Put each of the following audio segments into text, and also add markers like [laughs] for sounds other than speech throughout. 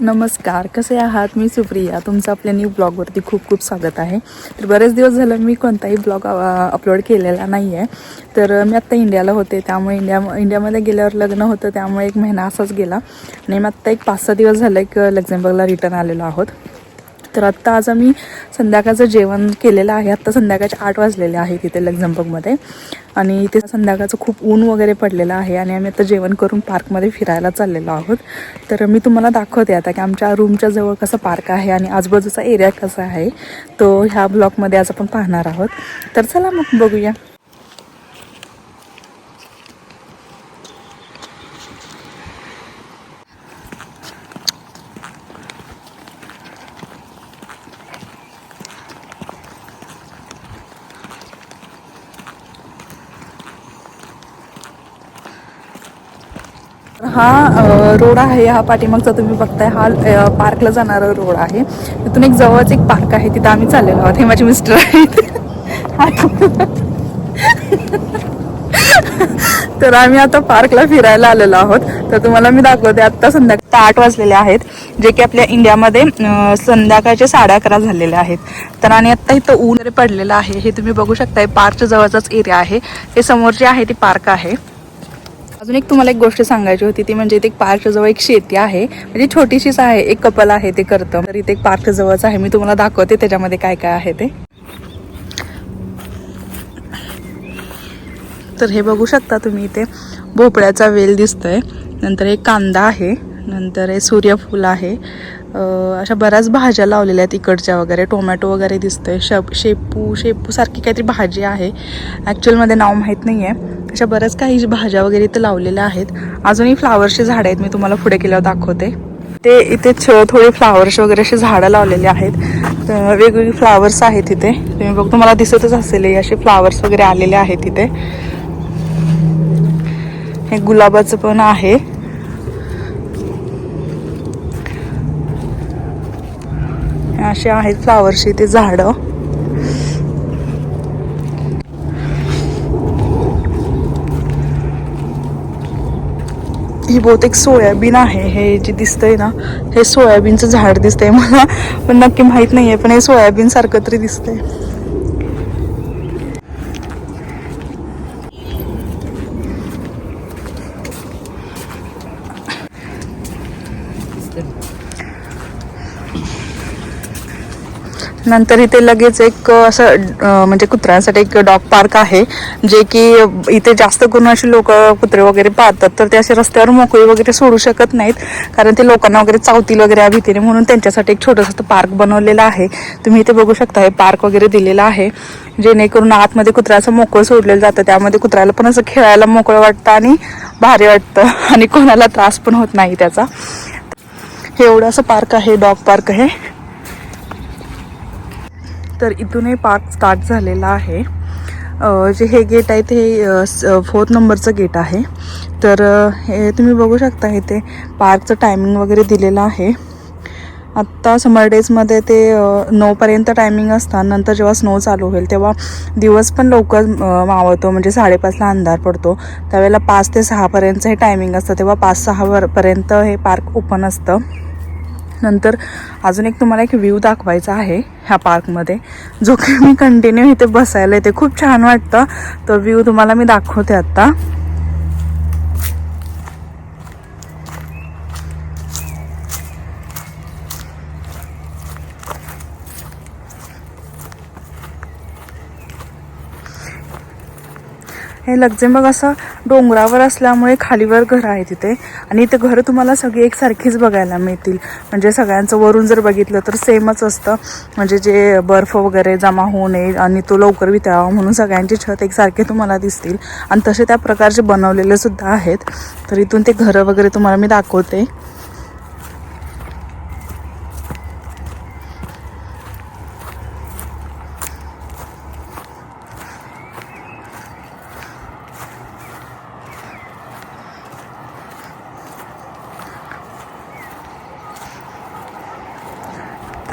नमस्कार कसे आहात? मी सुप्रिया. तुमचं आपल्या न्यू ब्लॉगवरती खूप खूप स्वागत आहे. तर बरेच दिवस झालं मी कोणताही ब्लॉग अपलोड केलेला नाही आहे तर मी आत्ता इंडियाला होते. त्यामुळे इंडिया इंडियामध्ये गेल्यावर लग्न होतं. त्यामुळे एक महिना असाच गेला. आणि मी आत्ता एक पाच सहा दिवस झालं एक लक्झेंबर्गला रिटर्न आलेलो आहोत. तर आत्ता आज आम्ही संध्याकाळचं जेवण केलेलं आहे. आत्ता संध्याकाळचे आठ वाजलेले आहे तिथे लक्झेंबर्गमध्ये आणि इथे संध्याकाळचं खूप ऊन वगैरे पडलेलं आहे आणि आम्ही आता जेवण करून पार्कमध्ये फिरायला चाललेलो आहोत. तर मी तुम्हाला दाखवते आता की आमच्या रूमच्या जवळ कसं पार्क आहे आणि आजूबाजूचा एरिया कसा आहे. तो ह्या ब्लॉकमध्ये आज आपण पाहणार आहोत. तर चला मग बघूया. हा रोड आहे हा पाठीमागचा तुम्ही बघताय हा पार्कला जाणारा रोड आहे. तिथून एक जवळच एक पार्क आहे तिथं आम्ही चाललेलो आहोत. हे माझे मिस्टर आहेत. तर आम्ही आता पार्कला फिरायला आलेलो आहोत. तर तुम्हाला मी दाखवते आत्ता संध्याकाळ आठ वाजलेले आहेत जे की आपल्या इंडियामध्ये संध्याकाळचे साडे अकरा झालेले आहेत. तर आणि आत्ता इथं ऊन पडलेलं आहे. हे तुम्ही बघू शकताय पार्कच्या जवळचाच एरिया आहे. हे समोर जे आहे ते पार्क आहे. अजून एक तुम्हाला एक गोष्ट सांगायची होती ती म्हणजे इथे एक पार्कच्या जवळ एक शेती आहे. म्हणजे छोटीशीच आहे एक कपल आहे ते करतं. तर इथे एक पार्कच्या जवळच आहे मी तुम्हाला दाखवते त्याच्यामध्ये काय काय आहे ते. तर हे बघू शकता तुम्ही इथे भोपळ्याचा वेल दिसतोय. नंतर एक कांदा आहे नंतर हे सूर्यफूल आहे. अशा बऱ्याच भाज्या लावलेल्या आहेत इकडच्या वगैरे. टोमॅटो वगैरे दिसतंय शप शेपू शेपूसारखी काहीतरी भाजी आहे. ॲक्च्युअलमध्ये नाव माहीत नाही आहे अशा बऱ्याच काही भाज्या वगैरे इथं लावलेल्या आहेत. अजूनही फ्लावरची झाडं आहेत मी तुम्हाला पुढे केल्यावर दाखवते. ते इथे छ- थोडे फ्लावर्स वगैरे असे झाडं लावलेली आहेत. वेगवेगळी फ्लावर्स आहेत इथे. तुम्ही बघ तुम्हाला दिसतच असेल हे असे फ्लावर्स वगैरे आलेले आहेत इथे. हे गुलाबाचं पण आहे. असे आहेत फ्लावरची ते झाडं. ही बहुतेक सोयाबीन आहे हे जे दिसतंय ना हे सोयाबीनचं झाड दिसतंय मला पण नक्की माहीत नाहीये पण हे सोयाबीन सारखं तरी दिसतंय. नंतर इथे लगेच एक असं म्हणजे कुत्र्यांसाठी एक डॉग पार्क आहे जे की इथे जास्त करून असे लोक कुत्रे वगैरे पाहतात तर ते असे रस्त्यावर मोकळी वगैरे सोडू शकत नाहीत कारण ते लोकांना वगैरे चावतील वगैरे या भीतीने म्हणून त्यांच्यासाठी एक छोटंसं पार्क बनवलेलं आहे. तुम्ही इथे बघू शकता हे पार्क वगैरे दिलेलं आहे जेणेकरून आतमध्ये कुत्र्याचं मोकळं सोडलेलं जातं. त्यामध्ये कुत्र्याला पण असं खेळायला मोकळं वाटतं आणि भारी वाटतं [laughs] आणि कोणाला त्रास पण होत नाही त्याचा. हे एवढं असं पार्क आहे डॉग पार्क आहे. तर इथूनही पार्क स्टार्ट झालेला आहे. जे हे गेट आहे ते फोर्थ नंबरचं गेट आहे. तर हे तुम्ही बघू शकता इथे पार्कचं टायमिंग वगैरे दिलेलं आहे. आत्ता समर डेजमध्ये ते नऊपर्यंत टायमिंग असतात. नंतर जेव्हा स्नो चालू होईल तेव्हा दिवस पण लवकर मावतो मावळतो. म्हणजे साडेपाचला अंधार पडतो. त्यावेळेला पाच ते सहापर्यंतचं हे टायमिंग असतं. तेव्हा पाच सहा वरपर्यंत हे पार्क ओपन असतं. नंतर अजून एक तुम्हाला एक व्ह्यू दाखवायचा आहे ह्या पार्कमध्ये जो की मी कंटिन्यू इथे बसायला येते. खूप छान वाटतं. तो व्ह्यू तुम्हाला मी दाखवते आत्ता हे लक्झेंबर्ग असं डोंगरावर असल्यामुळे खालीवर घरं आहे तिथे. आणि इथे घरं तुम्हाला सगळी एकसारखीच बघायला मिळतील. म्हणजे सगळ्यांचं वरून जर बघितलं तर सेमच असतं. म्हणजे जे बर्फ वगैरे जमा होऊ नये आणि तो लवकर वितळावा म्हणून सगळ्यांची छत एकसारखे तुम्हाला दिसतील. आणि तसे त्या प्रकारचे बनवलेले सुद्धा आहेत. तर इथून ते घरं वगैरे तुम्हाला मी दाखवते.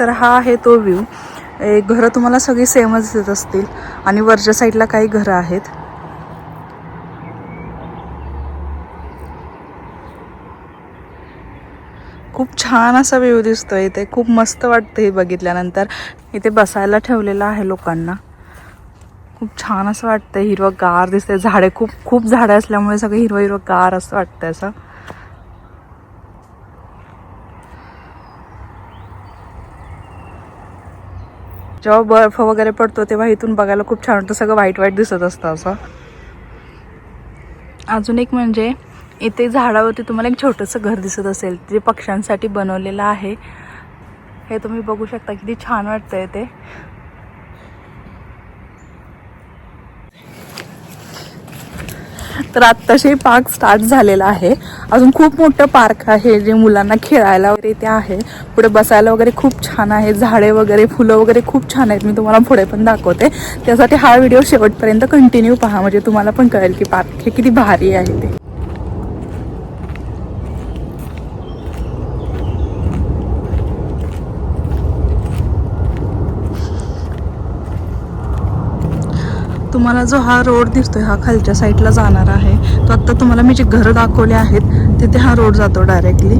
तर हा आहे तो व्ह्यू घरं तुम्हाला सगळी सेमच दिसत असतील. आणि वरच्या साईडला काही घरं आहेत. खूप छान असा व्ह्यू दिसतोय इथे. खूप मस्त वाटतं हे बघितल्यानंतर. इथे बसायला ठेवलेलं आहे लोकांना. खूप छान असं वाटतंय. हिरवं गार दिसतंय. झाडे खूप खूप झाडं असल्यामुळे सगळं हिरवं हिरवं गार असं वाटतंय असं. जेव्हा बर्फ वगैरे पडतो तेव्हा इथून बघायला खूप छान वाटतं. सगळं वाईट वाईट दिसत असतं असं. अजून एक म्हणजे इथे झाडावरती तुम्हाला एक छोटंसं घर दिसत असेल जे पक्ष्यांसाठी बनवलेलं आहे. हे तुम्ही बघू शकता किती छान वाटतंय ते. तर आत्ताशी पार्क स्टार्ट झालेला आहे. अजून खूप मोठं पार्क आहे जे मुलांना खेळायला वगैरे ते आहे. पुढे बसायला वगैरे खूप छान आहे. झाडे वगैरे फुलं वगैरे खूप छान आहेत. मी तुम्हाला पुढे पण दाखवते. त्यासाठी हा व्हिडिओ शेवटपर्यंत कंटिन्यू पहा. म्हणजे तुम्हाला पण कळेल की पार्क हे किती भारी आहे ते. तुम्हाला जो हा रोड दिसतोय हा खालच्या साईडला जाणार आहे तो आत्ता तुम्हाला मी जे घरं दाखवले आहेत तिथे हा रोड जातो डायरेक्टली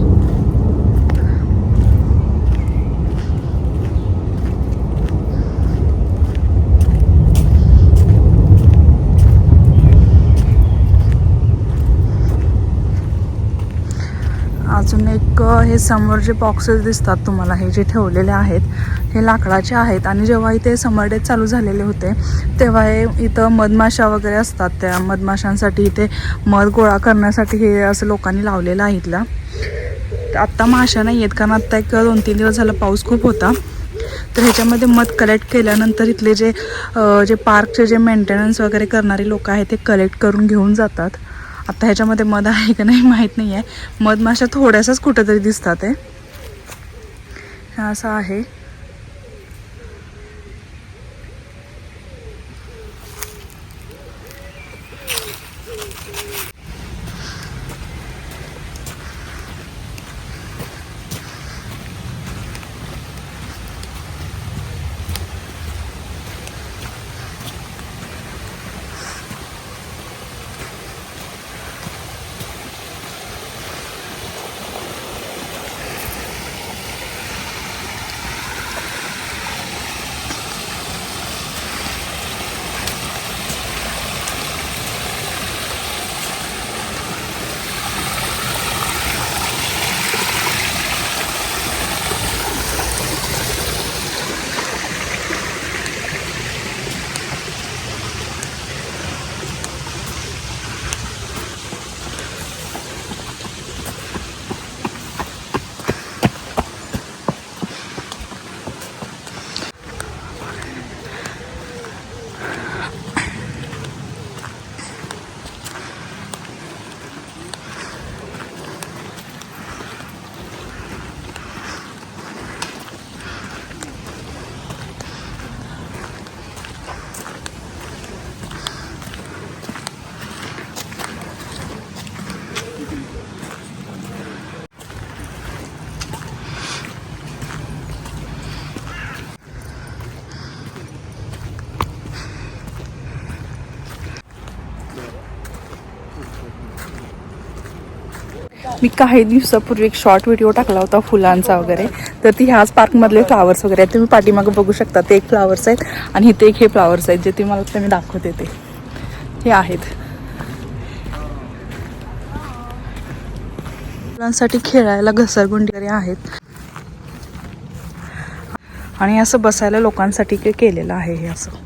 अजून एक हे समोर जे बॉक्सेस दिसतात तुम्हाला हे जे ठेवलेले आहेत हे लाकडाचे आहेत. आणि जेव्हा इथे समर डे चालू झालेले होते तेव्हा हे इथं मधमाशा वगैरे असतात. त्या मधमाशांसाठी इथे मध गोळा करण्यासाठी हे असं लोकांनी लावलेलं आहे इथला. आत्ता माशा नाही आहेत कारण आत्ता एक दोन तीन दिवस झाला पाऊस खूप होता. तर ह्याच्यामध्ये मध कलेक्ट केल्यानंतर इथले जे जे पार्कचे जे मेंटेनन्स वगैरे करणारे लोक आहेत ते कलेक्ट करून घेऊन जातात. आता ह्याच्यामध्ये मध आहे का नाही माहीत नाही आहे मधमाशा थोड्याशाच कुठंतरी दिसतात आहे. असं आहे. मी काही दिवसापूर्वी एक शॉर्ट व्हिडिओ टाकला होता फुलांचा वगैरे. तर ती ह्याच पार्कमधले फ्लावर्स वगैरे आहेत. तुम्ही पाठीमागं बघू शकता ते एक फ्लावर्स आहेत आणि इथे एक हे फ्लावर्स आहेत जे ते मला मी दाखवते ते. हे आहेत. मुलांसाठी खेळायला घसरगुंडी वगैरे आहेत. आणि असं बसायला लोकांसाठी केलेलं आहे हे असं.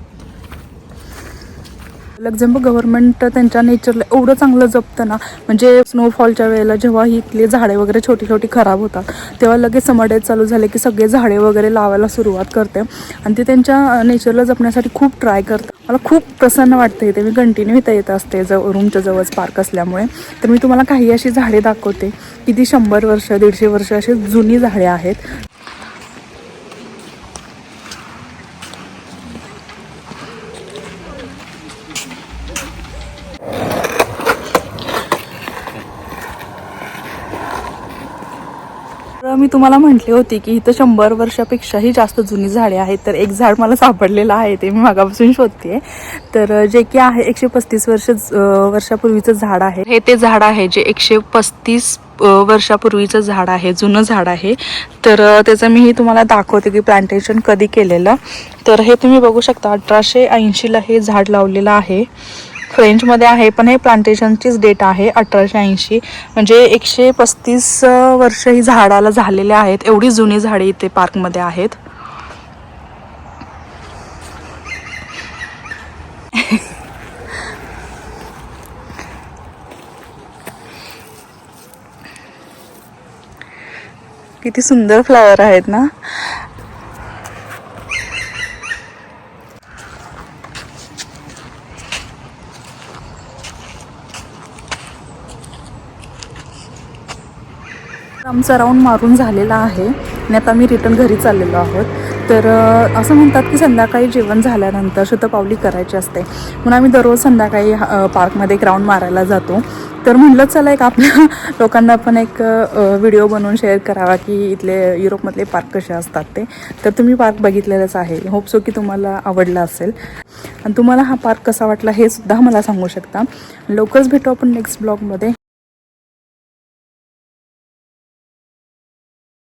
लक्झेंबर्ग गव्हर्नमेंट त्यांच्या नेचरला एवढं चांगलं जपतं ना म्हणजे स्नोफॉलच्या वेळेला जेव्हा ही इथली झाडे वगैरे छोटी छोटी खराब होतात तेव्हा लगेच समर डेज चालू झाले की सगळे झाडे वगैरे लावायला सुरुवात करते. आणि ते त्यांच्या नेचरला जपण्यासाठी खूप ट्राय करतात. मला खूप प्रसन्न वाटतं इथे मी कंटिन्यू इथं येत असते जव रूमच्या जवळच पार्क असल्यामुळे. तर मी तुम्हाला काही अशी झाडे दाखवते की ती शंभर वर्ष दीडशे वर्ष अशी जुनी झाडे आहेत. मी तुम्हाला म्हटली होती की इथं शंभर वर्षापेक्षाही जास्त जुनी झाडे आहेत तर एक झाड मला सापडलेलं आहे ते मी मागापासून शोधते तर जे की आहे एकशे पस्तीस वर्ष वर्षापूर्वीचं झाड आहे. हे ते झाड आहे जे एकशे पस्तीस वर्षापूर्वीचं झाड आहे जुनं झाड आहे. तर त्याचं मी तुम्हाला दाखवते की प्लांटेशन कधी केलेलं. तर हे तुम्ही बघू शकता अठराशे ऐंशीला हे झाड लावलेलं आहे. फ्रेंचमध्ये आहे पण हे प्लांटेशनचीच डेट आहे अठराशे ऐंशी. म्हणजे एकशे पस्तीस वर्ष ही झाडाला झालेले आहेत. एवढी जुनी झाडे इथे पार्कमध्ये आहेत. किती सुंदर फ्लावर आहेत ना? आमचा राऊंड मारून झालेला आहे. आणि आता आम्ही रिटर्न घरी चाललेलो आहोत. तर असं म्हणतात की संध्याकाळी जेवण झाल्यानंतर शतपावली करायची असते. म्हणून आम्ही दररोज संध्याकाळी पार्कमध्ये एक राऊंड मारायला जातो. तर म्हणलं चला एक आपल्या [laughs] लोकांना पण एक व्हिडिओ बनवून शेअर करावा की इथले युरोपमधले पार्क कसे असतात ते. तर तुम्ही पार्क बघितलेलंच आहे. होप सो की तुम्हाला आवडला असेल. आणि तुम्हाला हा पार्क कसा वाटला हे सुद्धा मला सांगू शकता. लवकरच भेटू आपण नेक्स्ट ब्लॉगमध्ये.